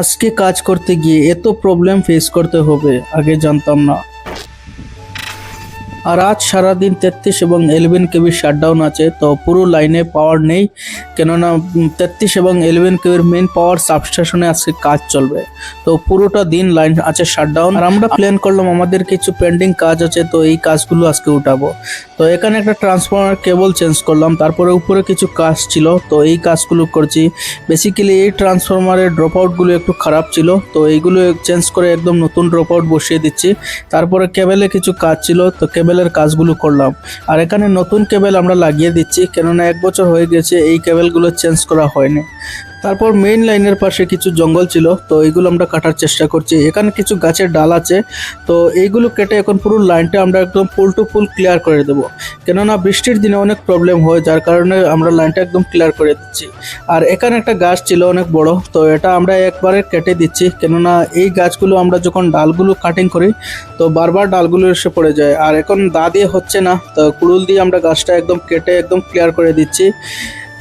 আজকে কাজ করতে গিয়ে এত প্রবলেম ফেস করতে হবে, আগে জানতাম না। আর আজ সারাদিন তেত্রিশ এবং এলেভেন কেবি শাটডাউন আছে, তো পুরো লাইনে পাওয়ার নেই। কেননা তেত্রিশ এবং এলেভেন কেবির মেন পাওয়ার সাবস্টেশনে আজকে কাজ চলবে। তো পুরোটা দিন লাইন আছে শাটডাউন আর আমরা প্ল্যান করলাম, আমাদের কিছু পেন্ডিং কাজ আছে, তো এই কাজগুলো আজকে উঠাবো। তো এখানে একটা ট্রান্সফর্মার কেবল চেঞ্জ করলাম, তারপরে উপরে কিছু কাজ ছিল, তো এই কাজগুলো করছি। বেসিক্যালি এই ট্রান্সফরমারের ড্রপ আউটগুলো একটু খারাপ ছিল, তো এইগুলো চেঞ্জ করে একদম নতুন ড্রপ আউট বসিয়ে দিচ্ছি। তারপরে কেবেলে কিছু কাজ ছিল, তো কেবেলের কাজগুলো করলাম। আর এখানে নতুন কেবেল আমরা লাগিয়ে দিচ্ছি, কেননা এক বছর হয়ে গেছে, এই কেবেলগুলো চেঞ্জ করা হয়নি। তারপর মেইন লাইনের পাশে কিছু জঙ্গল ছিল, তো এইগুলো আমরা কাটার চেষ্টা করছি। এখানে কিছু গাছের ডাল আছে, তো এইগুলো কেটে এখন পুরো লাইনটা আমরা একদম ফুল টু ফুল ক্লিয়ার করে দেবো। কেননা বৃষ্টির দিনে অনেক প্রবলেম হয়, যার কারণে আমরা লাইনটা একদম ক্লিয়ার করে দিচ্ছি। আর এখানে একটা গাছ ছিল অনেক বড়, তো এটা আমরা একবারে কেটে দিচ্ছি। কেননা এই গাছগুলো আমরা যখন ডালগুলো কাটিং করি, তো বারবার ডালগুলো এসে পড়ে যায়। আর এখন দা দিয়ে হচ্ছে না, তো কুড়ুল দিয়ে আমরা গাছটা একদম কেটে একদম ক্লিয়ার করে দিচ্ছি।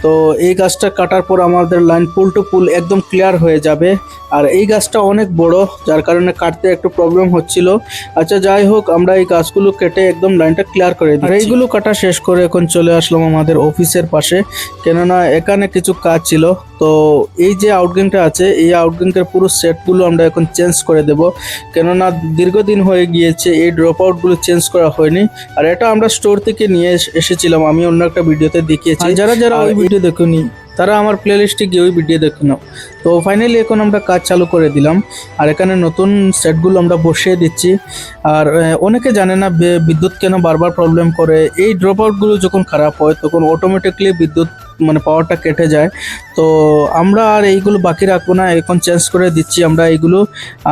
তো এই গাছটা কাটার পর আমাদের লাইন পুল টু পুল একদম ক্লিয়ার হয়ে যাবে। আর এই গাছটা অনেক বড় যার কারণে কাটতে একটু প্রবলেম হচ্ছিল। আচ্ছা যাই হোক আমরা এই গাছগুলো কেটে একদম লাইনটা ক্লিয়ার করে দিই আর এইগুলো কাটা শেষ করে এখন চলে আসলাম আমাদের অফিসের পাশে। কেননা এখানে কিছু কাজ ছিল। তো এই যে আউটগেংটা আছে এই আউটগেংটার পুরো সেটগুলো আমরা এখন চেঞ্জ করে দেব। কেননা দীর্ঘদিন হয়ে গিয়েছে এই ড্রপ আউটগুলো চেঞ্জ করা হয়নি। আর এটা আমরা স্টোর থেকে নিয়ে এস- এসেছিলাম আমি অন্য একটা ভিডিওতে দেখিয়েছি। যারা যারা ওই ভিডিও দেখুনি তারা আমার প্লে লিস্টে গিয়ে ওই ভিডিও দেখে নাও। তো ফাইনালি এখন আমরা কাজ চালু করে দিলাম। আর এখানে নতুন সেটগুলো আমরা বসিয়ে দিচ্ছি। আর অনেকে জানে না বিদ্যুৎ কেন বারবার প্রবলেম করে? এই ড্রপ আউটগুলো যখন খারাপ হয় তখন অটোমেটিকলি বিদ্যুৎ মানে পাওয়ারটা কেটে যায়। তো আমরা আর এইগুলো বাকি রাখব না এখন চেঞ্জ করে দিচ্ছি আমরা এইগুলো।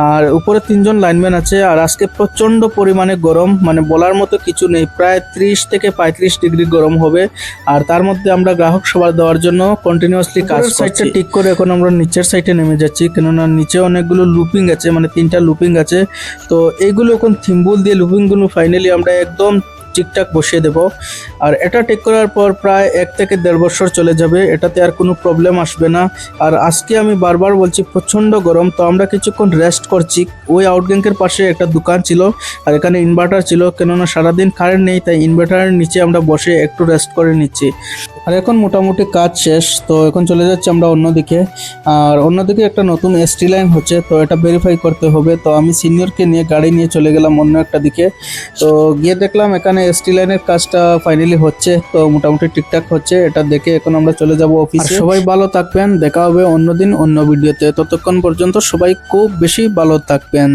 আর উপরে তিনজন লাইনম্যান আছে আর আজকে প্রচণ্ড পরিমাণে গরম মানে বলার মতো কিছু নেই। প্রায় ত্রিশ থেকে পঁয়ত্রিশ ডিগ্রি গরম হবে আর তার মধ্যে আমরা গ্রাহক সেবা দেওয়ার জন্য কন্টিনিউয়াসলি কাজ সাইডটা ঠিক করে এখন আমরা নিচের সাইডে নেমে যাচ্ছি কেননা নিচে অনেকগুলো লুপিং আছে মানে তিনটা লুপিং আছে। তো এইগুলো এখন থিম্বুল দিয়ে লুপিংগুলো ফাইনালি আমরা একদম ঠিকঠাক বসিয়ে দেব। আর এটা ঠিক করার পর প্রায় এক থেকে দেড় বছর চলে যাবে। এটাতে আর কোনো প্রবলেম আসবে না। আর আজকে আমি বারবার বলছি, প্রচণ্ড গরম। তো আমরা কিছুক্ষণ রেস্ট করছি। ওই আউটগ্যাঙ্কের পাশে একটা দোকান ছিল আর এখানে ইনভার্টার ছিল। কেননা সারাদিন কারেন্ট নেই, তাই ইনভার্টারের নিচে আমরা বসে একটু রেস্ট করে নিচ্ছি। আর এখন মোটামুটি কাজ শেষ। তো এখন চলে যাচ্ছি আমরা অন্যদিকে। আর অন্যদিকে একটা নতুন এসটি লাইন হচ্ছে, তো এটা ভেরিফাই করতে হবে। তো আমি সিনিয়রকে নিয়ে গাড়ি নিয়ে চলে গেলাম অন্য একটা দিকে। তো গিয়ে দেখলাম এখানে এসটি লাইনের কাজটা ফাইনালি হচ্ছে তো মোটামুটি ঠিকঠাক হচ্ছে। এটা দেখে এখন আমরা চলে যাব অফিসে সবাই ভালো থাকবেন দেখা হবে অন্যদিন অন্য ভিডিওতে ততক্ষণ পর্যন্ত সবাই খুব বেশি ভালো থাকবেন।